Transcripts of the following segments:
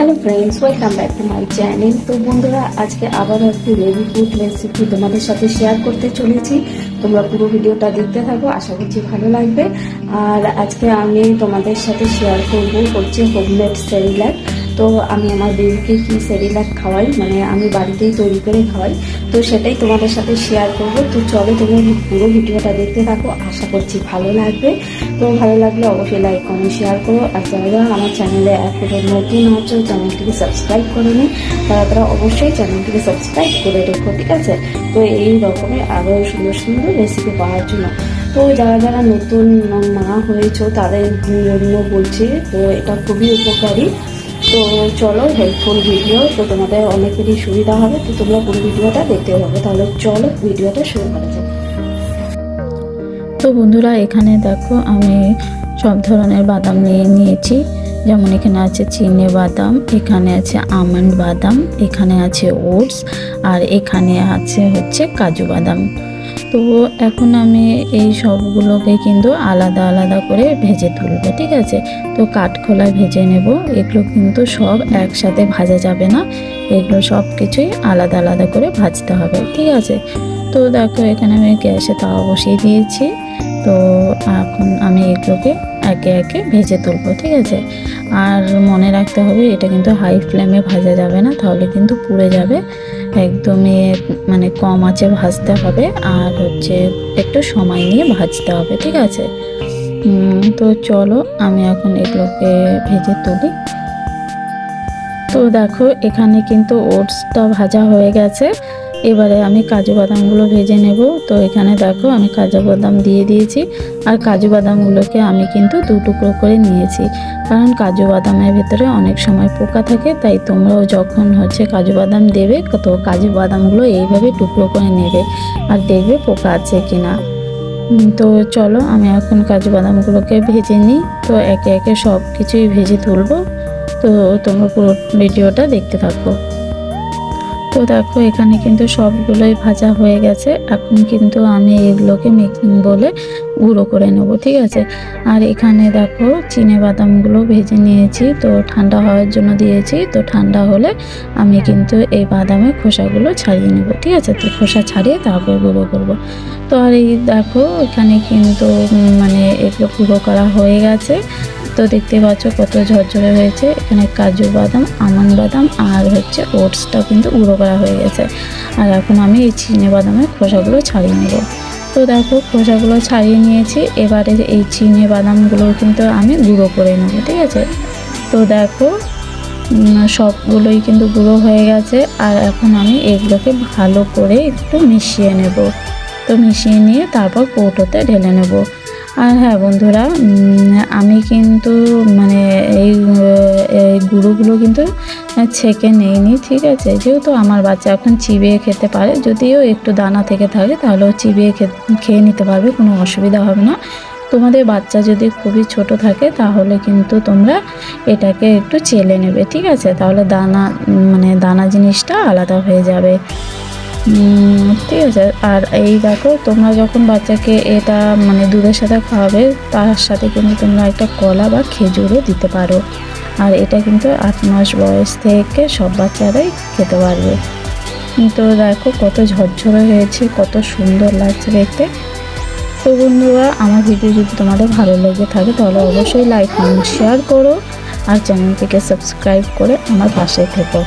Hello friends welcome back to my channel তো বন্ধুরা, আজকে আবার একটি রেডি ফুড রেসিপি তোমাদের সাথে শেয়ার করতে চলেছি। তোমরা পুরো ভিডিওটা দেখতে থাকো, আশা করছি ভালো লাগবে। আর আজকে আমি তোমাদের সাথে শেয়ার করব হচ্ছে হোমমেড সেরিল্যাক তো আমি আমার বেবিকে কি সেরিল্যাক খাওয়াই? মানে আমি বাড়িতেই তৈরি করে খাওয়াই। তো সেটাই তোমাদের সাথে শেয়ার করব। তো চলো তুমি পুরো ভিডিওটা দেখতে থাকো। আশা করছি ভালো লাগবে। তো ভালো লাগলে অবশ্যই লাইক কমেন্ট শেয়ার করো। আর যারা আমার চ্যানেলে এখনও নতুন আছো চ্যানেলটিকে সাবস্ক্রাইব করে নি, তারা তারা অবশ্যই চ্যানেলটিকে সাবস্ক্রাইব করে রেখো, ঠিক আছে? তো এই রকমের আরও সুন্দর সুন্দর রেসিপি পাওয়ার জন্য। তো যারা যারা নতুন মা হয়েছ, তাদের জন্য বলছি, তো এটা খুবই উপকারী। তো চলো হেল্পফুল ভিডিও তো তোমাদের অনেকেরই সুবিধা হবে, তো তোমরা পুরো ভিডিওটা দেখতে হবে তাহলে চলো ভিডিওটা শুরু করা যাক। তো বন্ধুরা, এখানে দেখো আমি সব ধরনের বাদাম নিয়ে নিয়েছি। যেমন এখানে আছে চিনে বাদাম, এখানে আছে আমন্ড বাদাম, এখানে আছে ওটস, আর এখানে আছে হচ্ছে কাজু বাদাম। তো এখন আমি এই সবগুলোকে কিন্তু আলাদা আলাদা করে ভেজে তুলবো, ঠিক আছে? তো কাঠখোলায় ভেজে নেব। এগুলো কিন্তু সব একসাথে ভাজা যাবে না। এগুলো সব কিছুই আলাদা আলাদা করে ভাজতে হবে, ঠিক আছে? তো দেখো, এখানে আমি গ্যাসে তাওয়া বসিয়ে দিয়েছি। তো এখন আমি এগুলোকে একে একে ভেজে তুলবো, ঠিক আছে? আর মনে রাখতে হবে, এটা কিন্তু হাই ফ্লেমে ভাজা যাবে না, তাহলে কিন্তু পুড়ে যাবে। একদমই মানে কম আঁচে ভাজতে হবে আর হচ্ছে একটু সময় নিয়ে ভাজতে হবে, ঠিক আছে? তো চলো আমি এখন এগুলোকে ভেজে তুলি। তো দেখো এখানে কিন্তু ওটসটা ভাজা হয়ে গেছে। এবারে আমি কাজু বাদামগুলো ভেজে নেব। তো এখানে দেখো আমি কাজু বাদাম দিয়ে দিয়েছি। আর কাজু বাদামগুলোকে আমি কিন্তু দু টুকরো করে নিয়েছি। কারণ কাজু বাদামের ভেতরে অনেক সময় পোকা থাকে, তাই তোমরাও যখন হচ্ছে কাজু বাদাম দেবে, তো কাজু বাদামগুলো এইভাবে টুকরো করে নেবে। আর দেখবে পোকা আছে কিনা। তো চলো আমি এখন কাজু বাদামগুলোকে ভেজে নিই। তো একে একে সব কিছুই ভেজে তুলবো। তো তোমরা পুরো ভিডিওটা দেখতে থাকো। তো দেখো, এখানে কিন্তু সবগুলোই ভাজা হয়ে গেছে। এখন কিন্তু আমি এগুলোকে মেকিং বলে গুঁড়ো করে নেব, ঠিক আছে? আর এখানে দেখো, চিনে বাদামগুলো ভেজে নিয়েছি, তো ঠান্ডা হওয়ার জন্য দিয়েছি। তো ঠান্ডা হলে আমি কিন্তু এই বাদামের খোসাগুলো ছাড়িয়ে নেব, ঠিক আছে? তো খোসা ছাড়িয়ে তারপর গুঁড়ো করব। তো আর এই দেখো, এখানে কিন্তু মানে এগুলো গুঁড়ো করা হয়ে গেছে। তো দেখতে পাচ্ছ কত ঝরঝরে হয়েছে। এখানে কাজু বাদাম আমন্ড বাদাম আর হচ্ছে ওটসটাও কিন্তু গুঁড়ো করা হয়ে গেছে। আর এখন আমি এই চিনে বাদামের খোসাগুলো ছাড়িয়ে নেব। তো দেখো খোসাগুলো ছাড়িয়ে নিয়েছি। এবারে এই চিনে বাদামগুলো কিন্তু আমি গুঁড়ো করে নেব, ঠিক আছে? তো দেখো সবগুলোই কিন্তু গুঁড়ো হয়ে গেছে। আর এখন আমি এগুলোকে ভালো করে একটু মিশিয়ে নেব। তো মিশিয়ে নিয়ে তারপর কৌটোতে ঢেলে নেব। আর হ্যাঁ বন্ধুরা আমি কিন্তু মানে এই এই গুঁড়োগুলো কিন্তু ছেঁকে নেইনি, ঠিক আছে? যেহেতু আমার বাচ্চা এখন চিবিয়ে খেতে পারে, যদিও একটু দানা থেকে থাকে তাহলেও চিবিয়ে খেয়ে নিতে পারবে, কোনো অসুবিধা হবে না। তোমাদের বাচ্চা যদি খুবই ছোট থাকে, তাহলে কিন্তু তোমরা এটাকে একটু চেলে নেবে, ঠিক আছে? তাহলে দানা মানে দানা জিনিসটা আলাদা হয়ে যাবে। ঠিক আছে। আর এই দেখো, তোমরা যখন বাচ্চাকে এটা মানে দুধের সাথে খাওয়াবে, তার সাথে কিন্তু তোমরা একটা কলা বা খেজুরও দিতে পারো। আর এটা কিন্তু আট মাস বয়স থেকে সব বাচ্চারাই খেতে পারবে। তো দেখো, কত ঝরঝরে হয়েছে, কত সুন্দর লাগছে দেখতে। তো বন্ধুরা, আমার ভিডিও যদি তোমাদের ভালো লেগে থাকে, তাহলে অবশ্যই লাইক শেয়ার করো। আর চ্যানেলটিকে সাবস্ক্রাইব করে আমার পাশে থেকো।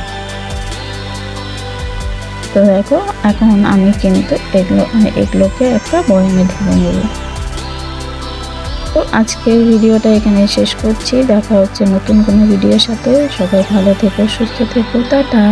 তো দেখো এখন আমি কিন্তু এগুলো মানে এগুলোকে একটা বয়ামে ঢেলে নেব। তো আজকের ভিডিওটা এখানে শেষ করছি। দেখা হচ্ছে নতুন কোনো ভিডিওর সাথে। সবাই ভালো থেকো, সুস্থ থেকো, টাটা।